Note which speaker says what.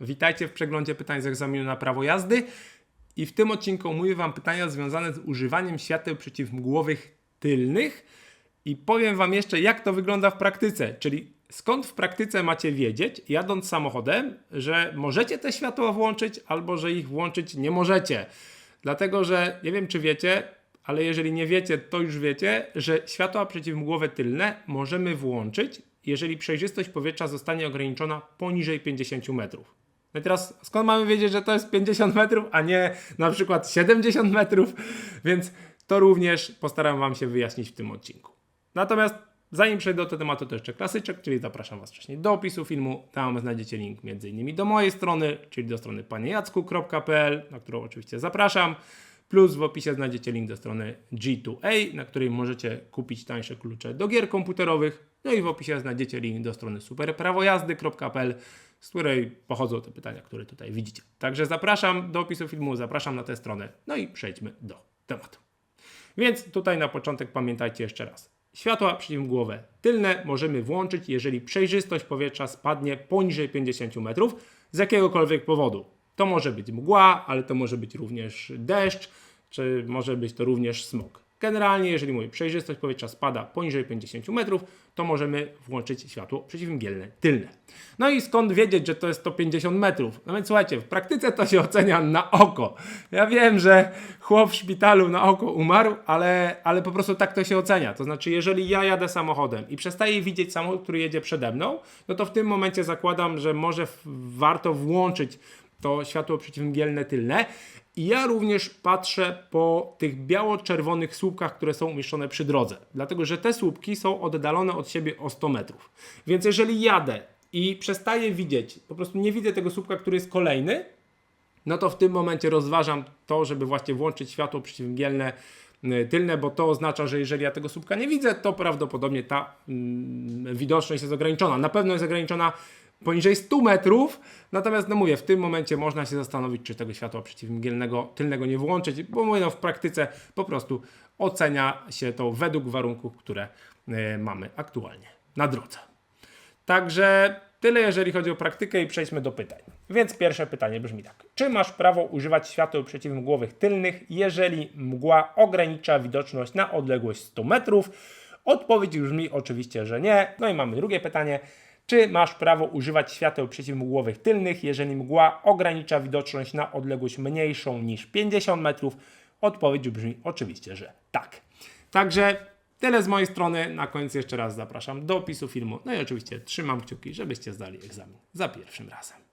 Speaker 1: Witajcie w przeglądzie pytań z egzaminu na prawo jazdy. I w tym odcinku omówię Wam pytania związane z używaniem świateł przeciwmgłowych tylnych. I powiem Wam jeszcze, jak to wygląda w praktyce. Czyli skąd w praktyce macie wiedzieć, jadąc samochodem, że możecie te światła włączyć, albo że ich włączyć nie możecie. Dlatego, że nie wiem, czy wiecie, ale jeżeli nie wiecie, to już wiecie, że światła przeciwmgłowe tylne możemy włączyć, jeżeli przejrzystość powietrza zostanie ograniczona poniżej 50 metrów. No i teraz skąd mamy wiedzieć, że to jest 50 metrów, a nie na przykład 70 metrów? Więc to również postaram Wam się wyjaśnić w tym odcinku. Natomiast zanim przejdę do tematu, to jeszcze klasyczek, czyli zapraszam Was wcześniej do opisu filmu. Tam znajdziecie link m.in. do mojej strony, czyli do strony paniejacku.pl, na którą oczywiście zapraszam. Plus w opisie znajdziecie link do strony G2A, na której możecie kupić tańsze klucze do gier komputerowych. No i w opisie znajdziecie link do strony superprawojazdy.pl, z której pochodzą te pytania, które tutaj widzicie. Także zapraszam do opisu filmu, zapraszam na tę stronę. No i przejdźmy do tematu. Więc tutaj na początek pamiętajcie jeszcze raz. Światła przeciwmgłowe tylne możemy włączyć, jeżeli przejrzystość powietrza spadnie poniżej 50 metrów z jakiegokolwiek powodu. To może być mgła, ale to może być również deszcz, czy może być to również smog. Generalnie, jeżeli mówię, przejrzystość powietrza spada poniżej 50 metrów, to możemy włączyć światło przeciwmgielne tylne. No i skąd wiedzieć, że to jest 150 metrów? No więc słuchajcie, w praktyce to się ocenia na oko. Ja wiem, że chłop w szpitalu na oko umarł, ale, ale po prostu tak to się ocenia. To znaczy, jeżeli ja jadę samochodem i przestaję widzieć samochód, który jedzie przede mną, no to w tym momencie zakładam, że może warto włączyć to światło przeciwmgielne tylne. I ja również patrzę po tych biało-czerwonych słupkach, które są umieszczone przy drodze, dlatego że te słupki są oddalone od siebie o 100 metrów. Więc jeżeli jadę i przestaję widzieć, po prostu nie widzę tego słupka, który jest kolejny, no to w tym momencie rozważam to, żeby właśnie włączyć światło przeciwmgielne tylne, bo to oznacza, że jeżeli ja tego słupka nie widzę, to prawdopodobnie ta mm, widoczność jest ograniczona. Na pewno jest ograniczona poniżej 100 metrów, natomiast no mówię, w tym momencie można się zastanowić, czy tego światła przeciwmgielnego tylnego nie włączyć, bo mówię, no w praktyce po prostu ocenia się to według warunków, które y, mamy aktualnie na drodze. Także tyle, jeżeli chodzi o praktykę i przejdźmy do pytań. Więc pierwsze pytanie brzmi tak. Czy masz prawo używać świateł przeciwmgłowych tylnych, jeżeli mgła ogranicza widoczność na odległość 100 metrów? Odpowiedź brzmi oczywiście, że nie. No i mamy drugie pytanie. Czy masz prawo używać świateł przeciwmgłowych tylnych, jeżeli mgła ogranicza widoczność na odległość mniejszą niż 50 metrów? Odpowiedź brzmi oczywiście, że tak. Także tyle z mojej strony. Na koniec jeszcze raz zapraszam do opisu filmu. No i oczywiście trzymam kciuki, żebyście zdali egzamin za pierwszym razem.